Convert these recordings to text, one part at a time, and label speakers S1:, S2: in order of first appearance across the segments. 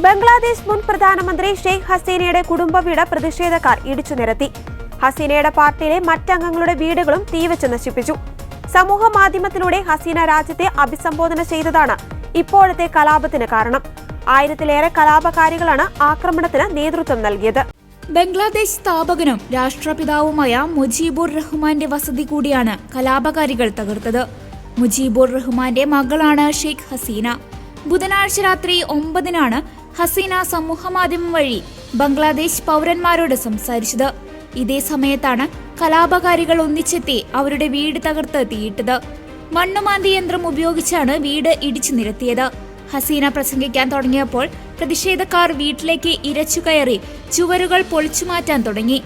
S1: ബംഗ്ലാദേശ് മുൻ പ്രധാനമന്ത്രി ഷെയ്ഖ് ഹസീനയുടെ കുടുംബ വീട് പ്രതിഷേധക്കാർ ഇടിച്ചു നിരത്തി. ഹസീനയുടെ പാർട്ടിയിലെ മറ്റംഗങ്ങളുടെ വീടുകളും തീവച്ച് നശിപ്പിച്ചു. സമൂഹ മാധ്യമത്തിലൂടെ ഹസീന രാജ്യത്തെ അഭിസംബോധന ചെയ്തതാണ് ഇപ്പോഴത്തെ കലാപത്തിന് കാരണം. ആയിരത്തിലേറെ കലാപകാരികളാണ് ആക്രമണത്തിന് നേതൃത്വം നൽകിയത്.
S2: ബംഗ്ലാദേശ് സ്ഥാപകനും രാഷ്ട്രപിതാവുമായ മുജീബുർ റഹ്മാന്റെ വസതി കൂടിയാണ് കലാപകാരികൾ തകർത്തത്. മുജീബുർ റഹ്മാന്റെ മകളാണ് ഷെയ്ഖ് ഹസീന. ബുധനാഴ്ച രാത്രി ഒമ്പതിനാണ് ഹസീന സമൂഹമാധ്യമം വഴി ബംഗ്ലാദേശ് പൗരന്മാരോട് സംസാരിച്ചത്. ഇതേ സമയത്താണ് കലാപകാരികൾ ഒന്നിച്ചെത്തി അവരുടെ വീട് തകർത്ത് തീയിട്ടത്. മണ്ണുമാന്തി യന്ത്രം ഉപയോഗിച്ചാണ് വീട് ഇടിച്ചു നിരത്തിയത്. ഹസീന പ്രസംഗിക്കാൻ തുടങ്ങിയപ്പോൾ പ്രതിഷേധക്കാർ വീട്ടിലേക്ക് ഇരച്ചു കയറി ചുവരുകൾ പൊളിച്ചു മാറ്റാൻ തുടങ്ങി.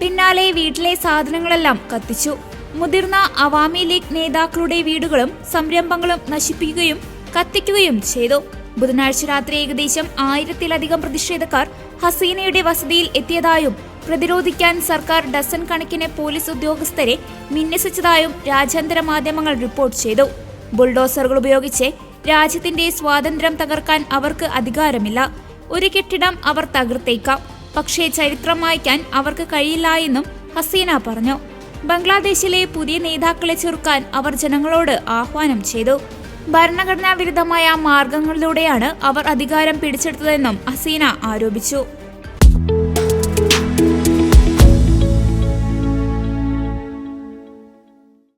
S2: പിന്നാലെ വീട്ടിലെ സാധനങ്ങളെല്ലാം കത്തിച്ചു. മുതിർന്ന അവാമി ലീഗ് നേതാക്കളുടെ വീടുകളും സംരംഭങ്ങളും നശിപ്പിക്കുകയും കത്തിക്കുകയും ചെയ്തു. ബുധനാഴ്ച രാത്രി ഏകദേശം ആയിരത്തിലധികം പ്രതിഷേധക്കാർ ഹസീനയുടെ വസതിയിൽ എത്തിയതായും പ്രതിരോധിക്കാൻ സർക്കാർ ഡസൻ കണക്കിന് പോലീസ് ഉദ്യോഗസ്ഥരെ വിന്യസിച്ചതായും രാജ്യാന്തര മാധ്യമങ്ങൾ റിപ്പോർട്ട് ചെയ്തു. ബുൾഡോസറുകൾ ഉപയോഗിച്ച് രാജ്യത്തിന്റെ സ്വാതന്ത്ര്യം തകർക്കാൻ അവർക്ക് അധികാരമില്ല. ഒരു കെട്ടിടം അവർ തകർത്തേക്കാം. പക്ഷേ ചരിത്രം വായിക്കാൻ അവർക്ക് കഴിയില്ല എന്നും ഹസീന പറഞ്ഞു. ബംഗ്ലാദേശിലെ പുതിയ നേതാക്കളെ ചെറുക്കാൻ അവർ ജനങ്ങളോട് ആഹ്വാനം ചെയ്തു. ഭരണഘടനാ വിരുദ്ധമായ മാർഗങ്ങളിലൂടെയാണ് അവർ അധികാരം പിടിച്ചെടുത്തതെന്നും അസീന ആരോപിച്ചു.